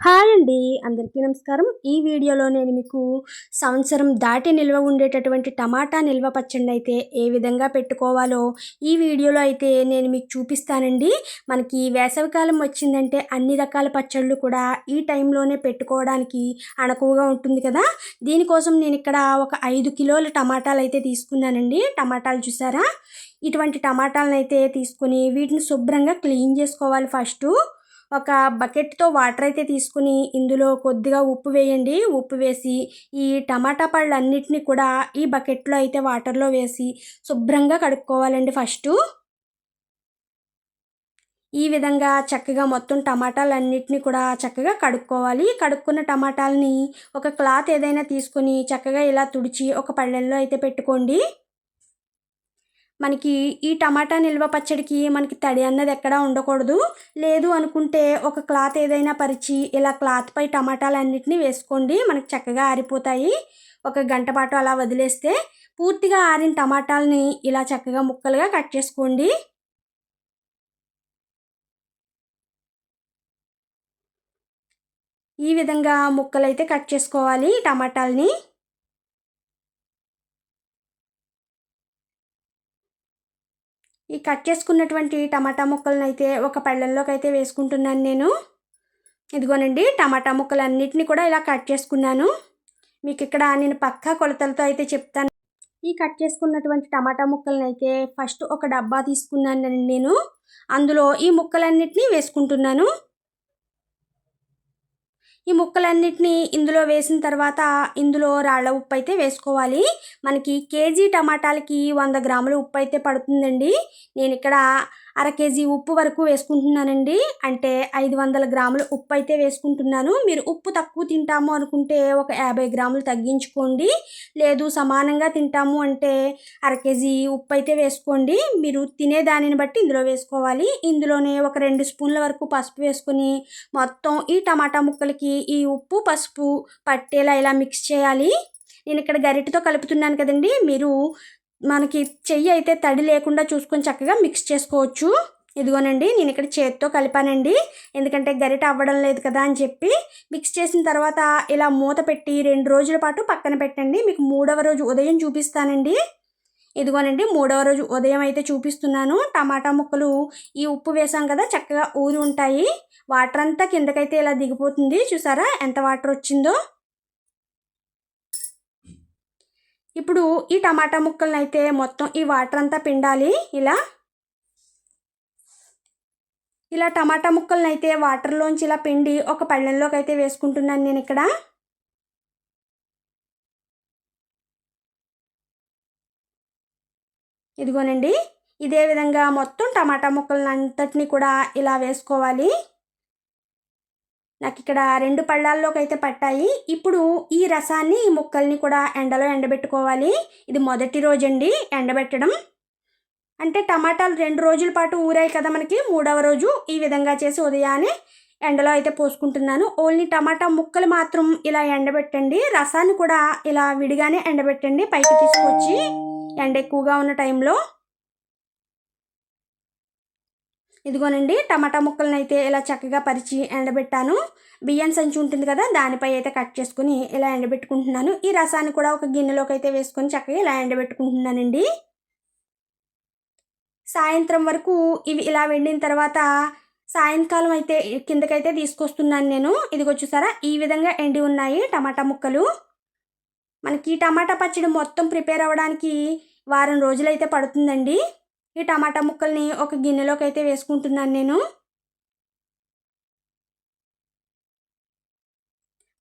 Hi అండి అందరికీ నమస్కారం. ఈ వీడియోలో నేను మీకు సంవత్సరం దాటి నిల్వ ఉండేటటువంటి టమాటా నిల్వ పచ్చండి అయితే ఏ విధంగా పెట్టుకోవాలో ఈ వీడియోలో అయితే నేను మీకు చూపిస్తానండి. మనకి వేసవికాలం వచ్చిందంటే అన్ని రకాల పచ్చళ్ళు కూడా ఈ టైంలోనే పెట్టుకోవడానికి అనుకువగా ఉంటుంది కదా. దీనికోసం నేను ఇక్కడ ఒక ఐదు కిలోల టమాటాలు అయితే తీసుకున్నానండి. టమాటాలు చూసారా? ఇటువంటి టమాటాలను అయితే తీసుకుని వీటిని శుభ్రంగా క్లీన్ చేసుకోవాలి ఫస్టు. ఒక బకెట్తో వాటర్ అయితే తీసుకుని ఇందులో కొద్దిగా ఉప్పు వేయండి. ఉప్పు వేసి ఈ టమాటా పళ్ళు అన్నిటినీ కూడా ఈ బకెట్లో అయితే వాటర్లో వేసి శుభ్రంగా కడుక్కోవాలండి ఫస్టు. ఈ విధంగా చక్కగా మొత్తం టమాటాలన్నిటిని కూడా చక్కగా కడుక్కోవాలి. కడుక్కున్న టమాటాలని ఒక క్లాత్ ఏదైనా తీసుకొని చక్కగా ఇలా తుడిచి ఒక పళ్ళెల్లో అయితే పెట్టుకోండి. మనకి ఈ టమాటా నిల్వ పచ్చడికి మనకి తడి అన్నది ఎక్కడా ఉండకూడదు. లేదు అనుకుంటే ఒక క్లాత్ ఏదైనా పరిచి ఇలా క్లాత్ పై టమాటాలు వేసుకోండి. మనకి చక్కగా ఆరిపోతాయి. ఒక గంట పాటు అలా వదిలేస్తే పూర్తిగా ఆరిన టమాటాలని ఇలా చక్కగా ముక్కలుగా కట్ చేసుకోండి. ఈ విధంగా ముక్కలైతే కట్ చేసుకోవాలి టమాటాలని. ఈ కట్ చేసుకున్నటువంటి టమాటా ముక్కలను అయితే ఒక పళ్ళల్లోకి అయితే వేసుకుంటున్నాను నేను. ఇదిగోనండి టమాటా ముక్కలు అన్నిటిని కూడా ఇలా కట్ చేసుకున్నాను. మీకు ఇక్కడ నేను పక్కా కొలతలతో అయితే చెప్తాను. ఈ కట్ చేసుకున్నటువంటి టమాటా ముక్కలను అయితే ఫస్ట్ ఒక డబ్బా తీసుకున్నాను నేను. అందులో ఈ ముక్కలన్నిటినీ వేసుకుంటున్నాను. ఈ ముక్కలన్నిటినీ ఇందులో వేసిన తర్వాత ఇందులో రాళ్ళ ఉప్పు అయితే వేసుకోవాలి. మనకి కేజీ టమాటాలకి వంద గ్రాముల ఉప్పు అయితే పడుతుందండి. నేను ఇక్కడ అర కేజీ ఉప్పు వరకు వేసుకుంటున్నానండి. అంటే ఐదు వందల గ్రాముల ఉప్పు అయితే వేసుకుంటున్నాను. మీరు ఉప్పు తక్కువ తింటాము అనుకుంటే ఒక యాభై గ్రాములు తగ్గించుకోండి. లేదు సమానంగా తింటాము అంటే అర కేజీ ఉప్పు అయితే వేసుకోండి. మీరు తినే దానిని బట్టి ఇందులో వేసుకోవాలి. ఇందులోనే ఒక రెండు స్పూన్ల వరకు పసుపు వేసుకొని మొత్తం ఈ టమాటా ముక్కలకి ఈ ఉప్పు పసుపు పట్టేలా ఇలా మిక్స్ చేయాలి. నేను ఇక్కడ గరిటతో కలుపుతున్నాను కదండి. మీరు మనకి చెయ్యి అయితే తడి లేకుండా చూసుకొని చక్కగా మిక్స్ చేసుకోవచ్చు. ఇదిగోనండి నేను ఇక్కడ చేతితో కలిపానండి. ఎందుకంటే గరిట అవ్వడం లేదు కదా అని చెప్పి మిక్స్ చేసిన తర్వాత ఇలా మూత పెట్టి రెండు రోజుల పాటు పక్కన పెట్టండి. మీకు మూడవ రోజు ఉదయం చూపిస్తానండి. ఇదిగోనండి మూడవ రోజు ఉదయం అయితే చూపిస్తున్నాను. టమాటా ముక్కలు ఈ ఉప్పు వేసాం కదా చక్కగా ఊరి ఉంటాయి. వాటర్ అంతా కిందకైతే ఇలా దిగిపోతుంది. చూసారా ఎంత వాటర్ వచ్చిందో? ఇప్పుడు ఈ టమాటా ముక్కలను అయితే మొత్తం ఈ వాటర్ అంతా పిండాలి. ఇలా ఇలా టమాటా ముక్కలను అయితే వాటర్లోంచి ఇలా పిండి ఒక పళ్ళెంలోకి అయితే వేసుకుంటున్నాను నేను ఇక్కడ. ఇదిగోనండి ఇదే విధంగా మొత్తం టమాటా ముక్కలను అంతటిని కూడా ఇలా వేసుకోవాలి. నాకు ఇక్కడ రెండు పళ్ళాల్లోకి అయితే పట్టాయి. ఇప్పుడు ఈ రసాన్ని ఈ ముక్కల్ని కూడా ఎండలో ఎండబెట్టుకోవాలి. ఇది మొదటి రోజండి ఎండబెట్టడం. అంటే టమాటాలు రెండు రోజుల పాటు ఊరాయి కదా మనకి మూడవ రోజు ఈ విధంగా చేసి ఉదయాన్నే ఎండలో అయితే పోసుకుంటున్నాను. ఓన్లీ టమాటా ముక్కలు మాత్రం ఇలా ఎండబెట్టండి. రసాన్ని కూడా ఇలా విడిగానే ఎండబెట్టండి. పైకి తీసుకొచ్చి ఎండ ఎక్కువగా ఉన్న టైంలో ఇదిగోనండి టమాటా ముక్కలను అయితే ఇలా చక్కగా పరిచి ఎండబెట్టాను. బియ్యం సంచి ఉంటుంది కదా దానిపై అయితే కట్ చేసుకుని ఇలా ఎండబెట్టుకుంటున్నాను. ఈ రసాన్ని కూడా ఒక గిన్నెలోకి అయితే వేసుకొని చక్కగా ఇలా ఎండబెట్టుకుంటున్నానండి. సాయంత్రం వరకు ఇవి ఇలా వెండిన తర్వాత సాయంకాలం అయితే కిందకైతే తీసుకొస్తున్నాను నేను. ఇదిగో చూసారా ఈ విధంగా ఎండి ఉన్నాయి టమాటా ముక్కలు. మనకి టమాటా పచ్చడి మొత్తం ప్రిపేర్ అవ్వడానికి వారం రోజులైతే పడుతుందండి. ఈ టమాటా ముక్కల్ని ఒక గిన్నెలోకి అయితే వేసుకుంటున్నాను నేను.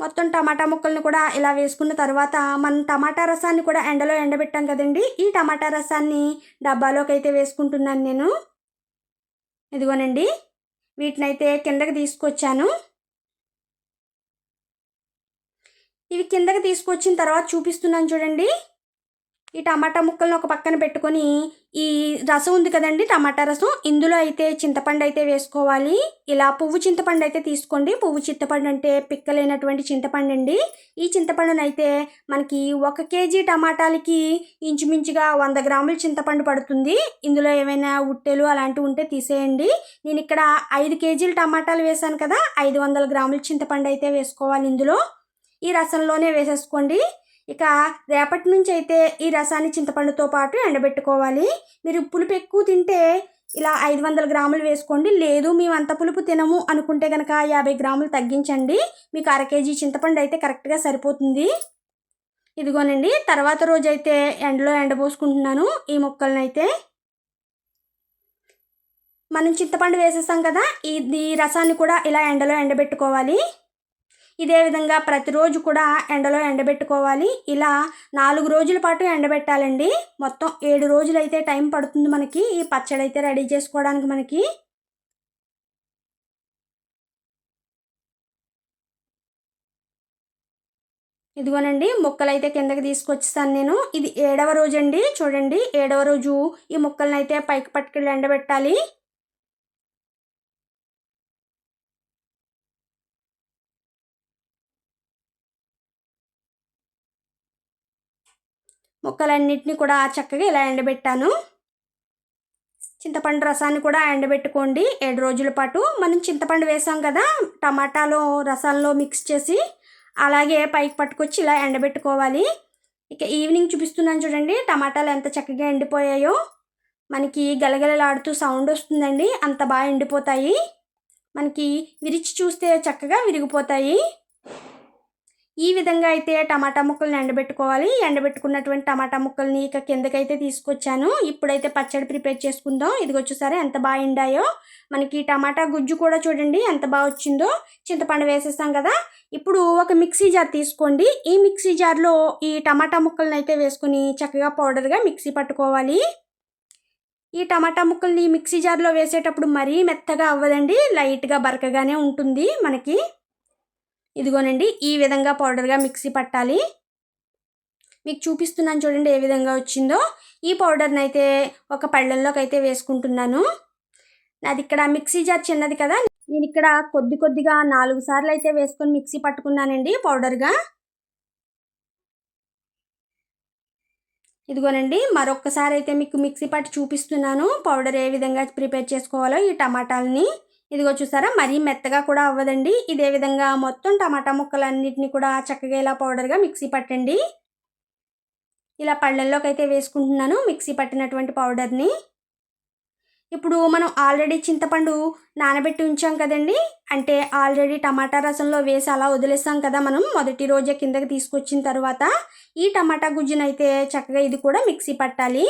మొత్తం టమాటా ముక్కల్ని కూడా ఇలా వేసుకున్న తర్వాత మనం టమాటా రసాన్ని కూడా ఎండలో ఎండబెట్టాం కదండి. ఈ టమాటా రసాన్ని డబ్బాలోకి అయితే వేసుకుంటున్నాను నేను. ఇదిగోనండి వీటిని అయితే కిందకి తీసుకొచ్చాను. ఇవి కిందకి తీసుకొచ్చిన తర్వాత చూపిస్తున్నాను చూడండి. ఈ టమాటా ముక్కలను ఒక పక్కన పెట్టుకొని ఈ రసం ఉంది కదండి టమాటా రసం. ఇందులో అయితే చింతపండు అయితే వేసుకోవాలి. ఇలా పువ్వు చింతపండు అయితే తీసుకోండి. పువ్వు చింతపండు అంటే పిక్కలైనటువంటి చింతపండు అండి. ఈ చింతపండును అయితే మనకి ఒక కేజీ టమాటాలకి ఇంచుమించుగా వంద గ్రాముల చింతపండు పడుతుంది. ఇందులో ఏమైనా ఉట్టెలు అలాంటివి ఉంటే తీసేయండి. నేను ఇక్కడ ఐదు కేజీలు టమాటాలు వేసాను కదా ఐదు వందల గ్రాముల చింతపండు అయితే వేసుకోవాలి ఇందులో. ఈ రసంలోనే వేసేసుకోండి. ఇక రేపటి నుంచి అయితే ఈ రసాన్ని చింతపండుతో పాటు ఎండబెట్టుకోవాలి. మీరు పులుపు ఎక్కువ తింటే ఇలా ఐదు వందల గ్రాములు వేసుకోండి. లేదు మేము అంత పులుపు తినము అనుకుంటే కనుక యాభై గ్రాములు తగ్గించండి. మీకు అర కేజీ చింతపండు అయితే కరెక్ట్గా సరిపోతుంది. ఇదిగోనండి తర్వాత రోజు అయితే ఎండలో ఎండబోసుకుంటున్నాను ఈ మొక్కలను అయితే మనం చింతపండు వేసేస్తాం కదా ఇది రసాన్ని కూడా ఇలా ఎండలో ఎండబెట్టుకోవాలి. ఇదే విధంగా ప్రతిరోజు కూడా ఎండలో ఎండబెట్టుకోవాలి. ఇలా నాలుగు రోజుల పాటు ఎండబెట్టాలండి. మొత్తం ఏడు రోజులు అయితే టైం పడుతుంది మనకి. ఈ పచ్చడి అయితే రెడీ చేసుకోవడానికి మనకి. ఇదిగోనండి ముక్కలైతే కిందకి తీసుకొచ్చేస్తాను నేను. ఇది ఏడవ రోజు అండి చూడండి ఏడవ రోజు ఈ ముక్కలను అయితే పైకి పట్టుకెళ్ళి ఎండబెట్టాలి. ముక్కలన్నిటిని కూడా చక్కగా ఇలా ఎండబెట్టాను. చింతపండు రసాన్ని కూడా ఎండబెట్టుకోండి. ఏడు రోజుల పాటు మనం చింతపండు వేసాం కదా టమాటాలో రసాల్లో మిక్స్ చేసి అలాగే పైకి పట్టుకొచ్చి ఇలా ఎండబెట్టుకోవాలి. ఇక ఈవినింగ్ చూపిస్తున్నాను చూడండి టమాటాలు ఎంత చక్కగా ఎండిపోయాయో. మనకి గలగలలాడుతూ సౌండ్ వస్తుందండి అంత బాగా ఎండిపోతాయి. మనకి విరిచి చూస్తే చక్కగా విరిగిపోతాయి. ఈ విధంగా అయితే టమాటా ముక్కల్ని ఎండబెట్టుకోవాలి. ఎండబెట్టుకున్నటువంటి టమాటా ముక్కల్ని ఇక కిందకైతే తీసుకొచ్చాను. ఇప్పుడైతే పచ్చడి ప్రిపేర్ చేసుకుందాం. ఇది వచ్చేసరి ఎంత బాగా ఎండాయో. మనకి టమాటా గుజ్జు కూడా చూడండి ఎంత బాగా వచ్చిందో. చింతపండు వేసేస్తాం కదా. ఇప్పుడు ఒక మిక్సీ జార్ తీసుకోండి. ఈ మిక్సీ జార్లో ఈ టమాటా ముక్కల్ని అయితే వేసుకుని చక్కగా పౌడర్గా మిక్సీ పట్టుకోవాలి. ఈ టమాటా ముక్కల్ని మిక్సీ జార్లో వేసేటప్పుడు మరీ మెత్తగా అవ్వదండి. లైట్గా బరకగానే ఉంటుంది మనకి. ఇదిగోనండి ఈ విధంగా పౌడర్గా మిక్సీ పట్టాలి. మీకు చూపిస్తున్నాను చూడండి ఏ విధంగా వచ్చిందో. ఈ పౌడర్ని అయితే ఒక పళ్ళల్లోకి అయితే వేసుకుంటున్నాను. నాది ఇక్కడ మిక్సీ జార్ చిన్నది కదా నేను ఇక్కడ కొద్ది కొద్దిగా నాలుగు సార్లు అయితే వేసుకొని మిక్సీ పట్టుకున్నానండి పౌడర్గా. ఇదిగోనండి మరొక్కసారి అయితే మీకు మిక్సీ పట్టి చూపిస్తున్నాను పౌడర్ ఏ విధంగా ప్రిపేర్ చేసుకోవాలో ఈ టమాటాలని. ఇదిగో చూసారా మరీ మెత్తగా కూడా అవ్వదండి. ఇదే విధంగా మొత్తం టమాటా ముక్కలన్నిటిని కూడా చక్కగా ఇలా పౌడర్గా మిక్సీ పట్టండి. ఇలా పళ్ళల్లోకి అయితే వేసుకుంటున్నాను మిక్సీ పట్టినటువంటి పౌడర్ని. ఇప్పుడు మనం ఆల్రెడీ చింతపండు నానబెట్టి ఉంచాం కదండి. అంటే ఆల్రెడీ టమాటా రసంలో వేసి అలా వదిలేస్తాం కదా మనం మొదటి రోజే కిందకి తీసుకొచ్చిన తర్వాత ఈ టమాటా గుజ్జునైతే చక్కగా ఇది కూడా మిక్సీ పట్టాలి.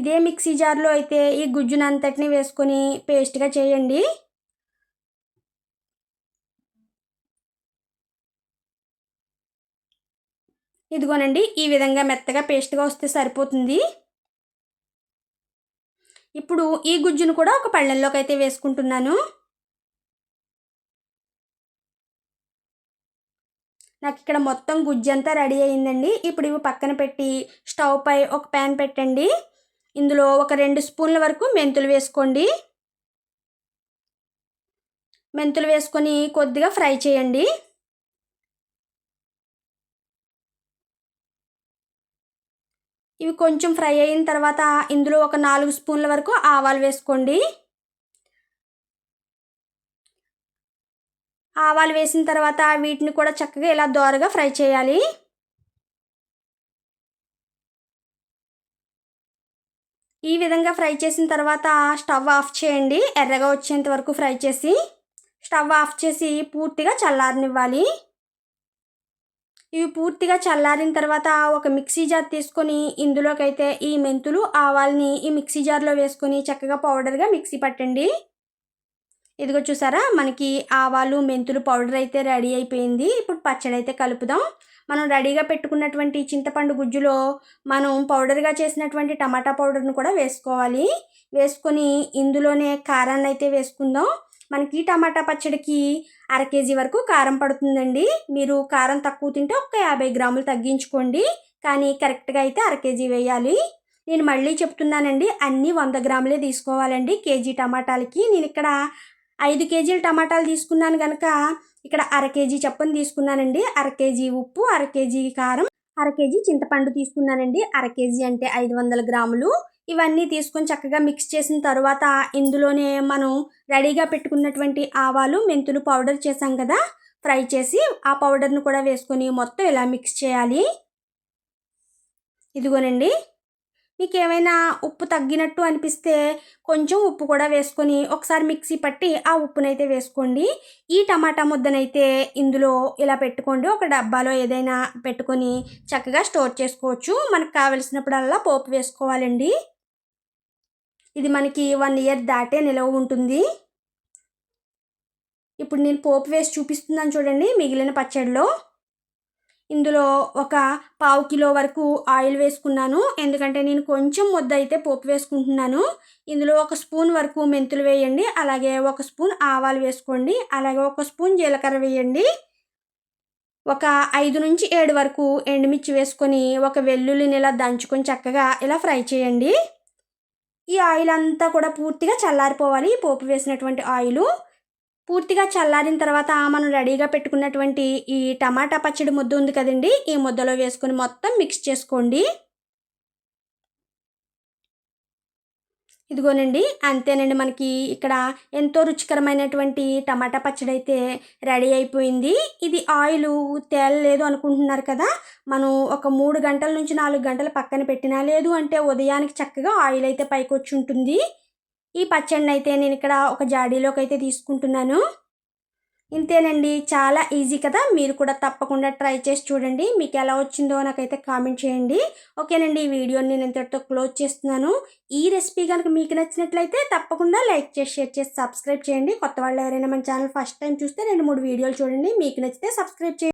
ఇదే మిక్సీ జార్లో అయితే ఈ గుజ్జునంతటిని వేసుకొని పేస్ట్గా చేయండి. ఇదిగోనండి ఈ విధంగా మెత్తగా పేస్ట్గా వస్తే సరిపోతుంది. ఇప్పుడు ఈ గుజ్జును కూడా ఒక పళ్ళెంలోకి అయితే వేసుకుంటున్నాను. నాకు ఇక్కడ మొత్తం గుజ్జు అంతా రెడీ అయిందండి. ఇప్పుడు ఇవి పక్కన పెట్టి స్టవ్ పై ఒక ప్యాన్ పెట్టండి. ఇందులో ఒక రెండు స్పూన్ల వరకు మెంతులు వేసుకోండి. మెంతులు వేసుకొని కొద్దిగా ఫ్రై చేయండి. ఇవి కొంచెం ఫ్రై అయిన తర్వాత ఇందులో ఒక నాలుగు స్పూన్ల వరకు ఆవాలు వేసుకోండి. ఆవాలు వేసిన తర్వాత వీటిని కూడా చక్కగా ఇలా దోరగా ఫ్రై చేయాలి. ఈ విధంగా ఫ్రై చేసిన తర్వాత స్టవ్ ఆఫ్ చేయండి. ఎర్రగా వచ్చేంత వరకు ఫ్రై చేసి స్టవ్ ఆఫ్ చేసి పూర్తిగా చల్లారనివ్వాలి. ఇవి పూర్తిగా చల్లారిన తర్వాత ఒక మిక్సీ జార్ తీసుకొని ఇందులోకైతే ఈ మెంతులు ఆవాల్ని ఈ మిక్సీ జార్లో వేసుకొని చక్కగా పౌడర్గా మిక్సీ పట్టండి. ఇదిగో చూసారా మనకి ఆవాలు మెంతులు పౌడర్ అయితే రెడీ అయిపోయింది. ఇప్పుడు పచ్చడి అయితే కలుపుదాం. మనం రెడీగా పెట్టుకున్నటువంటి చింతపండు గుజ్జులో మనం పౌడర్గా చేసినటువంటి టమాటా పౌడర్ను కూడా వేసుకోవాలి. వేసుకొని ఇందులోనే కారాన్ని అయితే వేసుకుందాం. మనకి టమాటా పచ్చడికి అర కేజీ వరకు కారం పడుతుందండి. మీరు కారం తక్కువ తింటే ఒక యాభై గ్రాములు తగ్గించుకోండి. కానీ కరెక్ట్గా అయితే అర కేజీ వేయాలి. నేను మళ్ళీ చెప్తున్నానండి అన్నీ వంద గ్రాములే తీసుకోవాలండి కేజీ టమాటాలకి. నేను ఇక్కడ ఐదు కేజీల టమాటాలు తీసుకున్నాను కనుక ఇక్కడ అర కేజీ చప్పని తీసుకున్నానండి. అర కేజీ ఉప్పు అర కేజీ కారం అర కేజీ చింతపండు తీసుకున్నానండి. అర కేజీ అంటే ఐదు వందల గ్రాములు. ఇవన్నీ తీసుకొని చక్కగా మిక్స్ చేసిన తర్వాత ఇందులోనే మనం రెడీగా పెట్టుకున్నటువంటి ఆవాలు మెంతులు పౌడర్ చేసాం కదా. ఫ్రై చేసి ఆ పౌడర్ను కూడా వేసుకొని మొత్తం ఇలా మిక్స్ చేయాలి. ఇదిగోనండి. మీకు ఏమైనా ఉప్పు తగ్గినట్టు అనిపిస్తే కొంచెం ఉప్పు కూడా వేసుకొని ఒకసారి మిక్సీ పట్టి ఆ ఉప్పునైతే వేసుకోండి. ఈ టమాటా ముద్దనైతే ఇందులో ఇలా పెట్టుకోండి. ఒక డబ్బాలో ఏదైనా పెట్టుకొని చక్కగా స్టోర్ చేసుకోవచ్చు. మనకు కావలసినప్పుడల్లా పోపు వేసుకోవాలండి. ఇది మనకి వన్ ఇయర్ దాటే నిలవ ఉంటుంది. ఇప్పుడు నేను పోపు వేసి చూపిస్తున్నాను చూడండి మిగిలిన పచ్చడిలో. ఇందులో ఒక పావు కిలో వరకు ఆయిల్ వేసుకున్నాను. ఎందుకంటే నేను కొంచెం ముద్ద అయితే పోపు వేసుకుంటున్నాను. ఇందులో ఒక స్పూన్ వరకు మెంతులు వేయండి. అలాగే ఒక స్పూన్ ఆవాలు వేసుకోండి. అలాగే ఒక స్పూన్ జీలకర్ర వేయండి. ఒక ఐదు నుంచి ఏడు వరకు ఎండుమిర్చి వేసుకొని ఒక వెల్లుల్లిని ఇలా దంచుకొని చక్కగా ఇలా ఫ్రై చేయండి. ఈ ఆయిల్ అంతా కూడా పూర్తిగా చల్లారిపోవాలి. పోపు వేసినటువంటి ఆయిలు పూర్తిగా చల్లారిన తర్వాత మనం రెడీగా పెట్టుకున్నటువంటి ఈ టమాటా పచ్చడి ముద్ద ఉంది కదండి ఈ ముద్దలో వేసుకొని మొత్తం మిక్స్ చేసుకోండి. ఇదిగోనండి అంతేనండి మనకి ఇక్కడ ఎంతో రుచికరమైనటువంటి టమాటా పచ్చడి అయితే రెడీ అయిపోయింది. ఇది ఆయిల్ తేలలేదు అనుకుంటున్నారు కదా మనం ఒక మూడు గంటల నుంచి నాలుగు గంటల పక్కన పెట్టినా లేదు అంటే ఉదయానికి చక్కగా ఆయిల్ అయితే పైకి వచ్చి ఉంటుంది ఈ పచ్చడిని అయితే నేను ఇక్కడ ఒక జాడీలోకి అయితే తీసుకుంటున్నాను. ఇంతేనండి చాలా ఈజీ కదా? మీరు కూడా తప్పకుండా ట్రై చేసి చూడండి. మీకు ఎలా వచ్చిందో నాకైతే కామెంట్ చేయండి. ఓకేనండి ఈ వీడియోని నేను ఇంతటితో క్లోజ్ చేస్తున్నాను. ఈ రెసిపీ కనుక మీకు నచ్చినట్లయితే తప్పకుండా లైక్ చేసి షేర్ చేసి సబ్స్క్రైబ్ చేయండి. కొత్త వాళ్ళు ఎవరైనా మన ఛానల్ ఫస్ట్ టైం చూస్తే రెండు మూడు వీడియోలు చూడండి. మీకు నచ్చితే సబ్స్క్రైబ్ చేయండి.